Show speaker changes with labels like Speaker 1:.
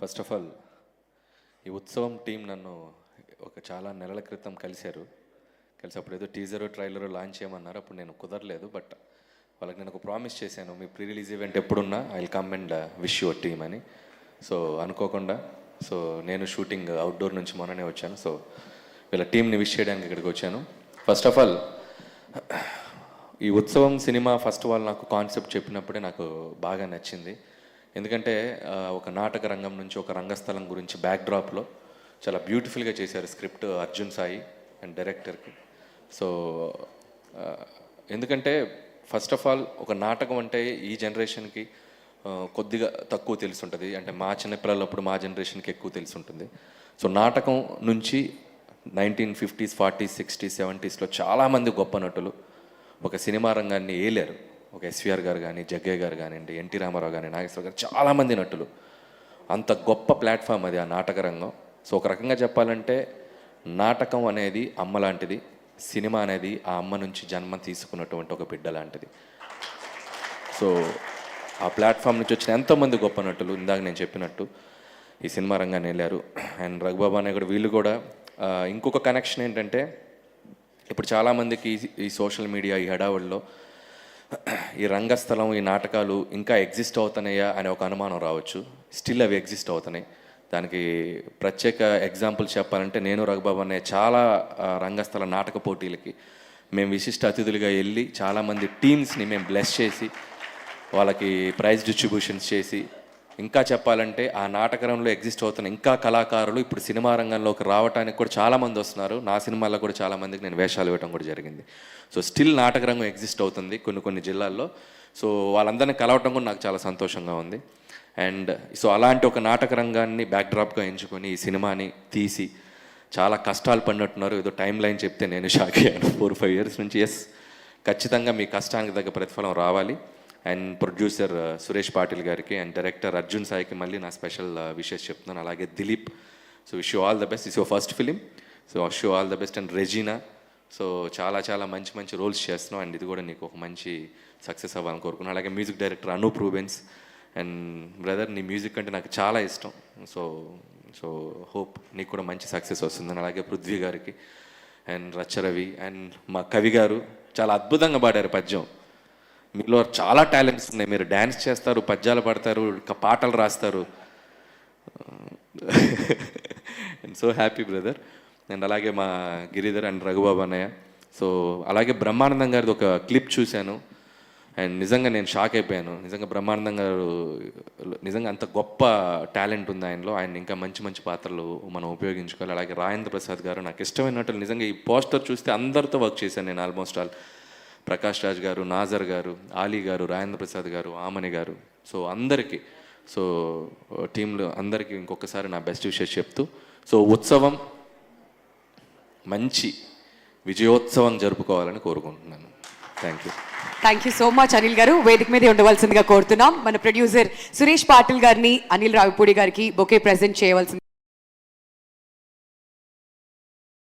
Speaker 1: First of all ఈ ఉత్సవం team నన్ను ఒక చాలా నెలల క్రితం కలిశారు. కలిసి అప్పుడు ఏదో టీజర్ ట్రైలర్ లాంచ్ చేయమన్నారు. అప్పుడు నేను కుదరలేదు బట్ వాళ్ళకి నేను ఒక ప్రామిస్ చేశాను. మీ pre release event ఎప్పుడున్నా I will come and wish your team అని. సో అనుకోకుండా సో నేను షూటింగ్ అవుట్డోర్ నుంచి మొన్ననే వచ్చాను. సో వీళ్ళ టీంని విష్ చేయడానికి ఇక్కడికి వచ్చాను. ఫస్ట్ ఆఫ్ ఆల్ ఈ ఉత్సవం సినిమా ఫస్ట్ వాళ్ళు నాకు కాన్సెప్ట్ చెప్పినప్పుడే నాకు బాగా నచ్చింది. ఎందుకంటే ఒక నాటక రంగం నుంచి ఒక రంగస్థలం గురించి బ్యాక్డ్రాప్లో చాలా బ్యూటిఫుల్గా చేశారు స్క్రిప్ట్ అర్జున్ సాయి అండ్ డైరెక్టర్కి సో ఎందుకంటే ఫస్ట్ ఆఫ్ ఆల్ ఒక నాటకం అంటే ఈ జనరేషన్కి కొద్దిగా తక్కువ తెలుసుంటుంది. అంటే మా చిన్నపిల్లలప్పుడు మా జనరేషన్కి ఎక్కువ తెలుసుంటుంది. సో నాటకం నుంచి నైన్టీన్ ఫిఫ్టీస్ ఫార్టీస్ సిక్స్టీస్ సెవెంటీస్లో చాలామంది గొప్ప నటులు ఒక సినిమా రంగాన్ని ఏలేరు. ఒక ఎస్విఆర్ గారు కానీ జగ్గయ్య గారు కానివ్వండి ఎన్టీ రామారావు కానీ నాగేశ్వర గారు చాలామంది నటులు. అంత గొప్ప ప్లాట్ఫామ్ అది ఆ నాటక రంగం. సో ఒక రకంగా చెప్పాలంటే నాటకం అనేది అమ్మ లాంటిది సినిమా అనేది ఆ అమ్మ నుంచి జన్మ తీసుకున్నటువంటి ఒక బిడ్డ లాంటిది. సో ఆ ప్లాట్ఫామ్ నుంచి వచ్చిన ఎంతోమంది గొప్ప నటులు ఇందాక నేను చెప్పినట్టు ఈ సినిమా రంగాన్ని వెళ్ళారు. అండ్ రఘుబాబు అనే కూడా వీళ్ళు కూడా ఇంకొక కనెక్షన్ ఏంటంటే ఇప్పుడు చాలామందికి ఈ- ఈ సోషల్ మీడియా ఈ హడావుల్లో ఈ రంగస్థలం ఈ నాటకాలు ఇంకా ఎగ్జిస్ట్ అవుతున్నాయా అనే ఒక అనుమానం రావచ్చు. స్టిల్ అవి ఎగ్జిస్ట్ అవుతున్నాయి. దానికి ప్రత్యేక ఎగ్జాంపుల్ చెప్పాలంటే నేను రఘుబాబు అనే చాలా రంగస్థల నాటక పోటీలకి మేము విశిష్ట అతిథులుగా వెళ్ళి చాలామంది టీమ్స్ని మేము బ్లెస్ చేసి వాళ్ళకి ప్రైజ్ డిస్ట్రిబ్యూషన్స్ చేసి ఇంకా చెప్పాలంటే ఆ నాటకరంలో ఎగ్జిస్ట్ అవుతున్న ఇంకా కళాకారులు ఇప్పుడు సినిమా రంగంలోకి రావడానికి కూడా చాలామంది వస్తున్నారు. నా సినిమాల్లో కూడా చాలామందికి నేను వేషాలు ఇవ్వడం కూడా జరిగింది. సో స్టిల్ నాటక రంగం ఎగ్జిస్ట్ అవుతుంది కొన్ని కొన్ని జిల్లాల్లో. సో వాళ్ళందరినీ కలవటం కూడా నాకు చాలా సంతోషంగా ఉంది. అండ్ సో అలాంటి ఒక నాటక రంగాన్ని బ్యాక్డ్రాప్గా ఎంచుకొని ఈ సినిమాని తీసి చాలా కష్టాలు పడినట్టున్నారు. ఏదో టైం లైన్ చెప్తే నేను షాక్ అయ్యాను. ఫోర్ ఫైవ్ ఇయర్స్ నుంచి ఎస్ ఖచ్చితంగా మీ కష్టానికి తగ్గ ప్రతిఫలం రావాలి. అండ్ ప్రొడ్యూసర్ సురేష్ పాటిల్ గారికి అండ్ డైరెక్టర్ అర్జున్ సాయికి మళ్ళీ నా స్పెషల్ విషెస్ చెప్తున్నాను. అలాగే Dilip. So wish you all the best. Is your first film. So wish you all the best and Regina. So చాలా చాలా మంచి మంచి రోల్స్ చేస్తున్నావు. అండ్ ఇది కూడా నీకు ఒక మంచి సక్సెస్ అవ్వాలని కోరుకున్నాను అలాగే music director Anoop Rubens and brother నీ మ్యూజిక్ అంటే నాకు చాలా ఇష్టం. సో సో హోప్ నీకు కూడా మంచి సక్సెస్ వస్తుందని అలాగే పృథ్వీ గారికి. అండ్ రచ్చరవి. అండ్ మా కవి గారు చాలా అద్భుతంగా పాడారు పద్యం. మీలో చాలా టాలెంట్స్ ఉన్నాయి. మీరు డ్యాన్స్ చేస్తారు పద్యాలు పాడతారు పాటలు రాస్తారు. And so happy brother and అలాగే మా గిరిధర్ అండ్ రఘుబాబు అన్నయ్య. సో అలాగే బ్రహ్మానందం గారిది ఒక క్లిప్ చూశాను. అండ్ నిజంగా నేను షాక్ అయిపోయాను. నిజంగా బ్రహ్మానందం గారు నిజంగా అంత గొప్ప టాలెంట్ ఉంది ఆయనలో. ఆయన ఇంకా మంచి మంచి పాత్రలు మనం ఉపయోగించుకోవాలి. అలాగే రాజేంద్ర ప్రసాద్ గారు నాకు ఇష్టమైనట్లు నిజంగా ఈ పోస్టర్ చూస్తే అందరితో వర్క్ చేశాను నేను ఆల్మోస్ట్ ఆల్ ప్రకాష్ రాజ్ గారు నాజర్ గారు ఆలీ గారు రాజేంద్ర ప్రసాద్ గారు ఆమని గారు. సో అందరికీ సో టీంలో అందరికీ ఇంకొకసారి నా బెస్ట్ విషయం చెప్తూ సో ఉత్సవం మంచి విజయోత్సవం జరుపుకోవాలని కోరుకుంటున్నాను. Thank you
Speaker 2: thank you so much Anil garu. వేదిక మీద ఉండవలసిందిగా కోరుతున్నాం. మన ప్రొడ్యూసర్ సురేష్ పాటిల్ గారిని అనిల్ రావిపూడి గారికి బొకే ప్రెజెంట్ చేయవలసింది.